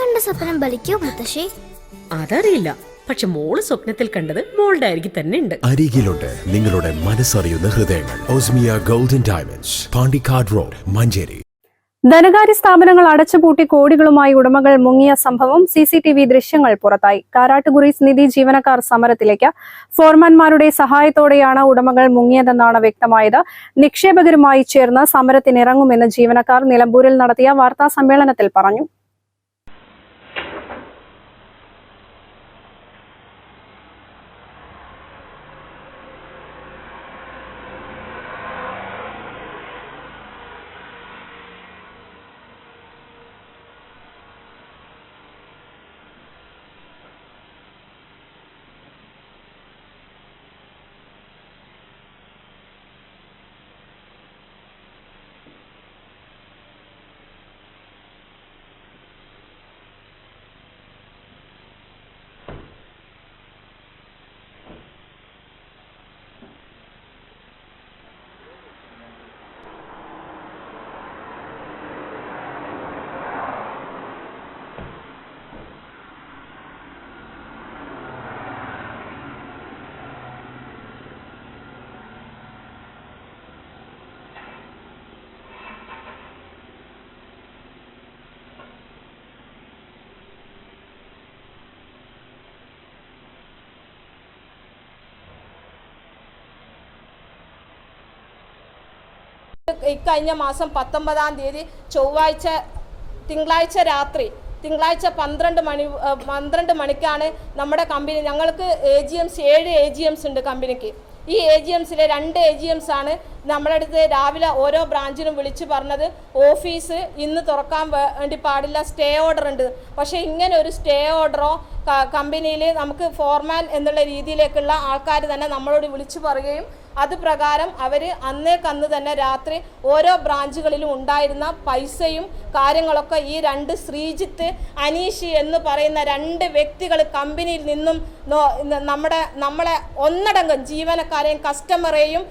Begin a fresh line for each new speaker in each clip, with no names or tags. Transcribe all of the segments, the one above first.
കണ്ട സ്വപ്നം ബലിക്കോ മുത്തശ്ശി?
അതറിയില്ല. പക്ഷെ മോൾ സ്വപ്നത്തിൽ കണ്ടത് മോളുടെ അരികിൽ തന്നെ ഉണ്ട്.
അരികിലുണ്ട് നിങ്ങളുടെ മനസ്സറിയുന്ന ഹൃദയങ്ങൾ. ഓസ്മിയ golden diamonds Pandikkad road Manjeri.
ധനകാര്യ സ്ഥാപനങ്ങൾ അടച്ചുപൂട്ടി കോടികളുമായി ഉടമകൾ മുങ്ങിയ സംഭവം സി സി ടി വി ദൃശ്യങ്ങൾ പുറത്തായി. കാരാട്ടുകുറീസ് നിധി ജീവനക്കാർ സമരത്തിലേക്ക് ഫോർമാൻമാരുടെ സഹായത്തോടെയാണ് ഉടമകൾ മുങ്ങിയതെന്നാണ് വ്യക്തമായത്. നിക്ഷേപകരുമായി ചേർന്ന് സമരത്തിനിറങ്ങുമെന്ന് ജീവനക്കാർ നിലമ്പൂരിൽ നടത്തിയ വാർത്താ സമ്മേളനത്തിൽ പറഞ്ഞു.
ഇക്കഴിഞ്ഞ മാസം പത്തൊമ്പതാം തീയതി ചൊവ്വാഴ്ച തിങ്കളാഴ്ച രാത്രി തിങ്കളാഴ്ച പന്ത്രണ്ട് മണി പന്ത്രണ്ട് മണിക്കാണ് നമ്മുടെ കമ്പനി ഞങ്ങൾക്ക് എ ജി എംസ് ഏഴ് എ ജി എംസ് ഉണ്ട് കമ്പനിക്ക്. ഈ എ ജി എംസിലെ രണ്ട് എ ജി എംസ് ആണ് നമ്മുടെ അടുത്ത് രാവിലെ ഓരോ ബ്രാഞ്ചിനും വിളിച്ച് പറഞ്ഞത് ഓഫീസ് ഇന്ന് തുറക്കാൻ വേണ്ടി പാടില്ല സ്റ്റേ ഓർഡർ ഉണ്ട്. പക്ഷേ ഇങ്ങനെ ഒരു സ്റ്റേ ഓർഡറോ കമ്പനിയിൽ നമുക്ക് ഫോർമാൻ എന്നുള്ള രീതിയിലേക്കുള്ള ആൾക്കാർ തന്നെ നമ്മളോട് വിളിച്ചു പറയുകയും അത് പ്രകാരം അവർ അന്നേക്കന്ന് തന്നെ രാത്രി ഓരോ ബ്രാഞ്ചുകളിലും ഉണ്ടായിരുന്ന പൈസയും കാര്യങ്ങളൊക്കെ ഈ രണ്ട് ശ്രീജിത്ത് അനീഷ് എന്ന് പറയുന്ന രണ്ട് വ്യക്തികൾ കമ്പനിയിൽ നിന്നും നമ്മുടെ നമ്മളെ ഒന്നടങ്കം ജീവനക്കാരെയും കസ്റ്റമറെയും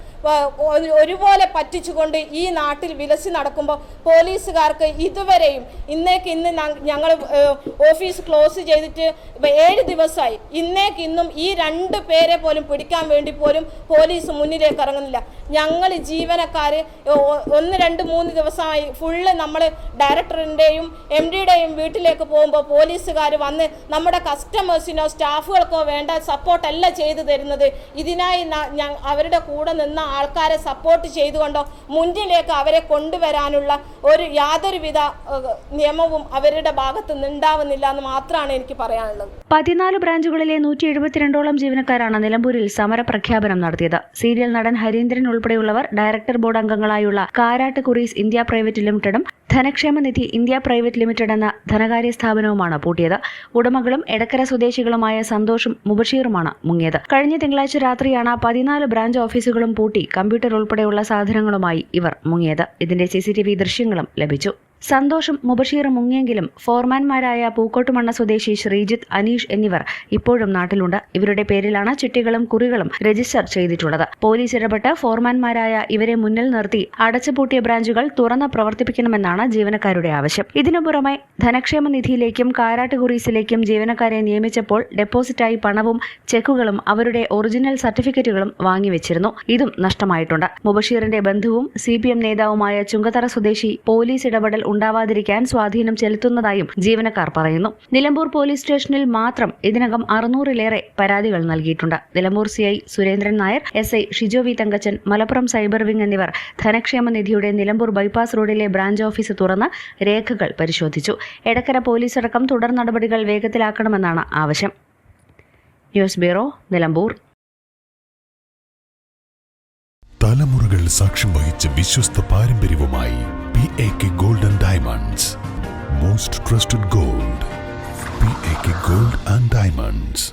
ഒരുപോലെ പറ്റിച്ചുകൊണ്ട് ഈ നാട്ടിൽ വിലസി നടക്കുമ്പോൾ പോലീസുകാർക്ക് ഇതുവരെയും ഇന്നേക്ക് ഇന്ന് ഞങ്ങൾ ഓഫീസ് ക്ലോസ് ചെയ്തിട്ട് ഏഴ് ദിവസമായി ഇന്നേക്ക് ഇന്നും ഈ രണ്ട് പേരെ പോലും പിടിക്കാൻ വേണ്ടി പോലും പോലീസ് മുന്നിലേക്ക് ഇറങ്ങുന്നില്ല. ഞങ്ങൾ ജീവനക്കാർ ഒന്ന് രണ്ട് മൂന്ന് ദിവസമായി ഫുള്ള് നമ്മൾ ഡയറക്ടറിന്റെയും എം ഡിയുടെയും വീട്ടിലേക്ക് പോകുമ്പോൾ പോലീസുകാർ വന്ന് നമ്മുടെ കസ്റ്റമേഴ്സിനോ സ്റ്റാഫുകൾക്കോ വേണ്ട സപ്പോർട്ടല്ല ചെയ്തു തരുന്നത്. ഇതിനായി അവരുടെ കൂടെ നിന്ന ആൾക്കാരെ സപ്പോർട്ട് ചെയ്തുകൊണ്ടോ മുന്നിലേക്ക് അവരെ കൊണ്ടുവരാനുള്ള ഒരു യാതൊരുവിധ നിയമവും അവരുടെ ഭാഗത്ത് നിന്നുണ്ടാവുന്നില്ല എന്ന് മാത്രമാണ് എനിക്ക് പറയാനുള്ളത്.
പതിനാല് ബ്രാഞ്ചുകളിലെ നൂറ്റി എഴുപത്തിരണ്ടോളം ജീവനക്കാരാണ് നിലമ്പൂരിൽ സമരപ്രഖ്യാപനം നടത്തിയത്. സീരിയൽ നടൻ ഹരീന്ദ്രൻ ഉൾപ്പെടെയുള്ളവർ ഡയറക്ടർ ബോർഡ് അംഗങ്ങളായുള്ള Karat Kuries India private ലിമിറ്റഡും Dhanakshema Nidhi India private limited എന്ന ധനകാര്യ സ്ഥാപനവുമാണ് പൂട്ടിയത്. ഉടമകളും എടക്കര സ്വദേശികളുമായ സന്തോഷും മുബഷീറുമാണ് മുങ്ങിയത്. കഴിഞ്ഞ തിങ്കളാഴ്ച രാത്രിയാണ് പതിനാല് ബ്രാഞ്ച് ഓഫീസുകളും പൂട്ടി കമ്പ്യൂട്ടർ ഉൾപ്പെടെയുള്ള സാധനങ്ങളുമായി ഇവർ മുങ്ങിയത്. ഇതിന്റെ സി ദൃശ്യങ്ങളും ലഭിച്ചു. സന്തോഷും മുബഷീറും മുങ്ങിയെങ്കിലും ഫോർമാൻമാരായ പൂക്കോട്ടുമണ്ണ സ്വദേശി ശ്രീജിത്ത് അനീഷ് എന്നിവർ ഇപ്പോഴും നാട്ടിലുണ്ട്. ഇവരുടെ പേരിലാണ് ചിട്ടികളും കുറികളും രജിസ്റ്റർ ചെയ്തിട്ടുള്ളത്. പോലീസ് ഇടപെട്ട് ഫോർമാൻമാരായ ഇവരെ മുന്നിൽ നിർത്തി അടച്ചുപൂട്ടിയ ബ്രാഞ്ചുകൾ തുറന്ന് പ്രവർത്തിപ്പിക്കണമെന്നാണ് ജീവനക്കാരുടെ ആവശ്യം. ഇതിനു പുറമെ ധനക്ഷേമ നിധിയിലേക്കും കാരാട്ട് കുറീസിലേക്കും ജീവനക്കാരെ നിയമിച്ചപ്പോൾ ഡെപ്പോസിറ്റായി പണവും ചെക്കുകളും അവരുടെ ഒറിജിനൽ സർട്ടിഫിക്കറ്റുകളും വാങ്ങിവെച്ചിരുന്നു ഇതും നഷ്ടമായിട്ടുണ്ട്. മുബഷീറിന്റെ ബന്ധുവും സി നേതാവുമായ ചുങ്കത്തറ സ്വദേശി പോലീസ് ഇടപെടൽ ഉണ്ടാവാതിരിക്കാൻ സ്വാധീനം ചെലുത്തുന്നതായും ജീവനക്കാർ പറയുന്നു. നിലമ്പൂർ പോലീസ് സ്റ്റേഷനിൽ മാത്രം ഇതിനകം അറുന്നൂറിലേറെ പരാതികൾ നൽകിയിട്ടുണ്ട്. Nilambur C I Surendran Nair S I Shijo V Thankachan Malappuram cyber wing എന്നിവർ ധനക്ഷേമ നിധിയുടെ നിലമ്പൂർ ബൈപ്പാസ് റോഡിലെ ബ്രാഞ്ച് ഓഫീസ് തുറന്ന് രേഖകൾ പരിശോധിച്ചു. എടക്കര പോലീസ് അടക്കം തുടർ നടപടികൾ വേഗത്തിലാക്കണമെന്നാണ് ആവശ്യം. News bureau Nilambur.
തലമുറകൾ സാക്ഷ്യം വഹിച്ച വിശ്വസ്ത പാരമ്പര്യവുമായി A K gold and diamonds most trusted gold P A K gold and diamonds